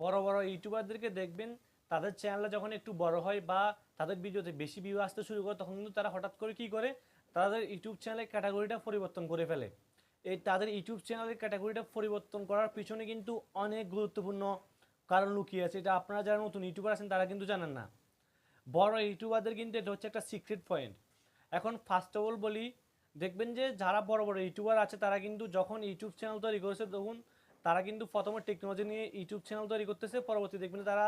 বড় বড় ইউটিউবারদেরকে দেখবেন, তাদের চ্যানেলটা যখন একটু বড় হয় বা তাদের ভিডিওতে বেশি ভিউ আসতে শুরু করে, তখন কিন্তু তারা হঠাৎ করে কি করে, তাদের ইউটিউব চ্যানেলের ক্যাটাগরিটা পরিবর্তন করে ফেলে। এই তাদের ইউটিউব চ্যানেলের ক্যাটাগরিটা পরিবর্তন করার পিছনে কিন্তু অনেক গুরুত্বপূর্ণ কারণ লুকিয়ে আছে। এটা আপনারা যারা নতুন ইউটিউবার আছেন, তারা কিন্তু জানেন না। বড় ইউটিউবারদের কিন্তু এটা হচ্ছে একটা সিক্রেট পয়েন্ট এখন ফার্স্ট অফ অল বলি, দেখবেন যে যারা বড় বড় ইউটিউবার আছে, তারা কিন্তু যখন ইউটিউব চ্যানেল তৈরি করেছে, তখন তারা কিন্তু প্রথমে টেকনোলজি নিয়ে ইউটিউব চ্যানেল তৈরি করতেছে পরবর্তী দেখবেন তারা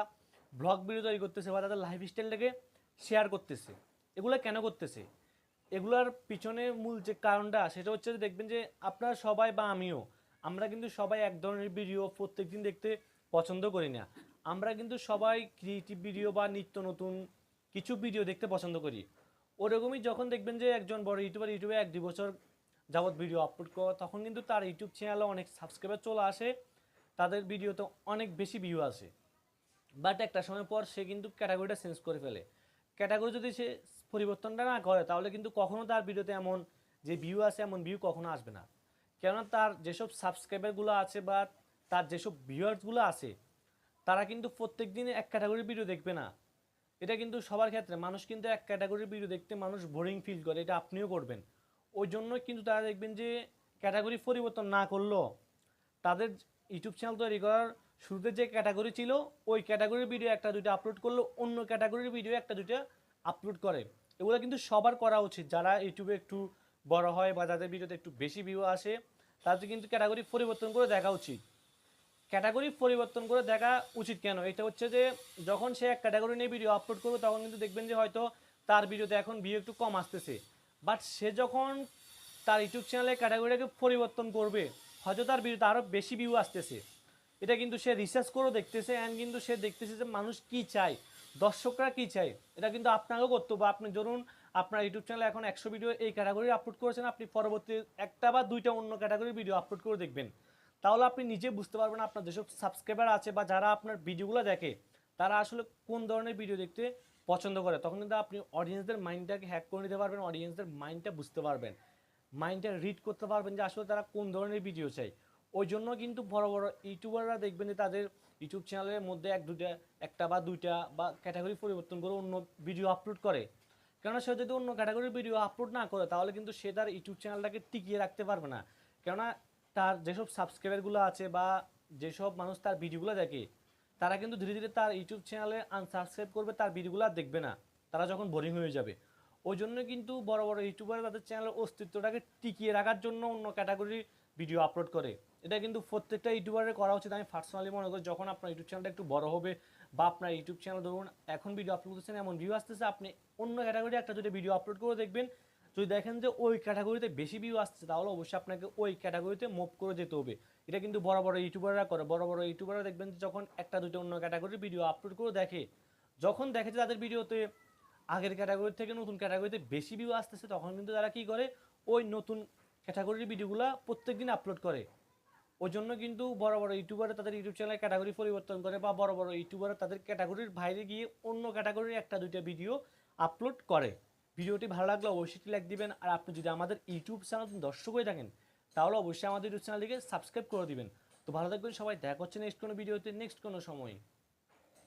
ব্লগ ভিডিও তৈরি করতেছে বা তাদের লাইফ স্টাইলটাকে শেয়ার করতেছে। এগুলো কেন করতেছে? এগুলার পিছনে মূল যে কারণটা, সেটা হচ্ছে দেখবেন যে আপনারা সবাই বা আমিও, আমরা কিন্তু সবাই এক ধরনের ভিডিও প্রত্যেকদিন দেখতে পছন্দ করি না। আমরা কিন্তু সবাই ক্রিয়েটিভ ভিডিও বা নিত্য নতুন কিছু ভিডিও দেখতে পছন্দ করি। ওরকমই যখন দেখবেন যে একজন বড় ইউটিউবার ইউটিউবে এক দুই বছর যাবৎ ভিডিও আপলোড করে, তখন কিন্তু তার ইউটিউব চ্যানেলে অনেক সাবস্ক্রাইবার চলে আসে। তাদের ভিডিওতে অনেক বেশি ভিউ আসে। বাট একটা সময় পর সে কিন্তু ক্যাটাগরিটা চেঞ্জ করে ফেলে। ক্যাটাগরি যদি সে পরিবর্তনটা না করে, তাহলে কিন্তু কখনো তার ভিডিওতে এমন যে ভিউ আছে এমন ভিউ কখনো আসবে না। কেননা তার যেসব সাবস্ক্রাইবারগুলো আছে বা তার যেসব ভিউয়ার্সগুলো আছে, তারা কিন্তু প্রত্যেক দিন এক ক্যাটাগরির ভিডিও দেখবে না। এটা কিন্তু সবার ক্ষেত্রে, মানুষ কিন্তু এক ক্যাটাগরির ভিডিও দেখতে মানুষ বোরিং ফিল করে, এটা আপনিও করবেন। ওই জন্য কিন্তু তারা দেখবেন যে ক্যাটাগরি পরিবর্তন না করলেও তাদের ইউটিউব চ্যানেল তৈরি করার শুরুতে যে ক্যাটাগরি ছিল, ওই ক্যাটাগরির ভিডিও একটা দুইটা আপলোড করল, অন্য ক্যাটাগরির ভিডিও একটা দুইটা আপলোড করে। এগুলো কিন্তু সবার করা উচিত। যারা ইউটিউবে একটু বড় হয় বা যাদের ভিডিওতে একটু বেশি ভিউ আসে, তাদের কিন্তু ক্যাটাগরি পরিবর্তন করে দেখা উচিত। ক্যাটাগরি পরিবর্তন করে দেখা উচিত কেন? এটা হচ্ছে যে, যখন সে এক ক্যাটাগরি নিয়ে ভিডিও আপলোড করবে তখন কিন্তু দেখবেন যে হয়তো তার ভিডিওতে এখন ভিউ একটু কম আসতেছে। বাট সে যখন তার ইউটিউব চ্যানেলে ক্যাটাগরিটাকে পরিবর্তন করবে, হয়তো তার ভিডিওতে আরও বেশি ভিউ আসতেছে। এটা কিন্তু সে রিসার্চ করেও দেখতেছে অ্যান্ড কিন্তু সে দেখতেছে যে মানুষ কি চায়, দর্শকরা কি চায়। এটা কিন্তু আপনাকেও করতে হবে। আপনি ধরুন, আপনার ইউটিউব চ্যানেলে এখন একশো ভিডিও এই ক্যাটাগরি আপলোড করেছেন, আপনি পরবর্তী একটা বা দুইটা অন্য ক্যাটাগরির ভিডিও আপলোড করে দেখবেন। তাহলে আপনি নিজে বুঝতে পারবেন আপনার যেসব সাবস্ক্রাইবার আছে বা যারা আপনার ভিডিওগুলো দেখে, তারা আসলে কোন ধরনের ভিডিও দেখতে পছন্দ করে, তখন কিন্তু আপনি অডিয়েন্সদের মাইন্ডটাকে হ্যাক করে নিতে পারবেন অডিয়েন্সদের মাইন্ডটা বুঝতে পারবেন। মাইন্ডটা রিড করতে পারবেন যে আসলে তারা কোন ধরনের ভিডিও চাই ওই জন্য কিন্তু বড় বড় ইউটিউবাররা দেখবেন যে তাদের ইউটিউব চ্যানেলের মধ্যে এক দুটা একটা বা দুইটা বা ক্যাটাগরি পরিবর্তন করে অন্য ভিডিও আপলোড করে। কেননা সে যদি অন্য ক্যাটাগরির ভিডিও আপলোড না করে, তাহলে কিন্তু সে তার ইউটিউব চ্যানেলটাকে টিকিয়ে রাখতে পারবে না। কেননা তার যেসব সাবস্ক্রাইবারগুলো আছে বা যেসব মানুষ তার ভিডিওগুলো দেখে তারা কিন্তু ধীরে ধীরে তার ইউটিউব চ্যানেলে আনসাবস্ক্রাইব করবে, তার ভিডিওগুলো আর দেখবে না। তারা যখন বোরিং হয়ে যাবে। ওই জন্য কিন্তু বড় বড় ইউটিউবার তাদের চ্যানেলের অস্তিত্বটাকে টিকিয়ে রাখার জন্য অন্য ক্যাটাগরির ভিডিও আপলোড করে। এটা কিন্তু প্রত্যেকটা ইউটিউবারের করা উচিত। আমি পার্সোনালি মনে করি, যখন আপনার ইউটিউব চ্যানেলটা একটু বড় হবে বা আপনার ইউটিউব চ্যানেল ধরুন, এখন ভিডিও আপলোড করছেন এমন ভিউ আসতেছে, আপনি অন্য ক্যাটাগরি একটা যদি ভিডিও আপলোড করে দেখবেন যদি দেখেন যে ওই ক্যাটাগরিতে বেশি ভিউ আসছে তাহলে অবশ্যই আপনাকে ওই ক্যাটাগরিতে মুভ করে যেতে হবে। এটা কিন্তু বড় বড় ইউটিউবাররা করে। বড় বড় ইউটিউবাররা দেখবেন যে যখন একটা দুটো অন্য ক্যাটাগরির ভিডিও আপলোড করে দেখে, যখন দেখে যে তাদের ভিডিওতে আগের ক্যাটাগরি থেকে নতুন ক্যাটাগরিতে বেশি ভিউ আসতেছে, তখন কিন্তু তারা কি করে? ওই নতুন ক্যাটাগরির ভিডিওগুলো প্রত্যেকদিন আপলোড করে। ওই জন্য কিন্তু বড় বড় ইউটিউবাররা তাদের ইউটিউব চ্যানেলে ক্যাটাগরি পরিবর্তন করে বা বড় বড় ইউটিউবাররা তাদের ক্যাটাগরির বাইরে গিয়ে অন্য ক্যাটাগরির একটা, দুইটা ভিডিও আপলোড করে। ভিডিওটি ভালো লাগলে অবশ্যই লাইক দিবেন। আর আপনি যদি আমাদের ইউটিউব চ্যানেল দর্শক হয়ে থাকেন, তাহলে অবশ্যই আমাদের ইউটিউব চ্যানেলটিকে সাবস্ক্রাইব করে দিবেন। তো ভালো থাকবেন সবাই। দেখা হচ্ছে নেক্সট কোনো ভিডিওতে নেক্সট কোনো সময়।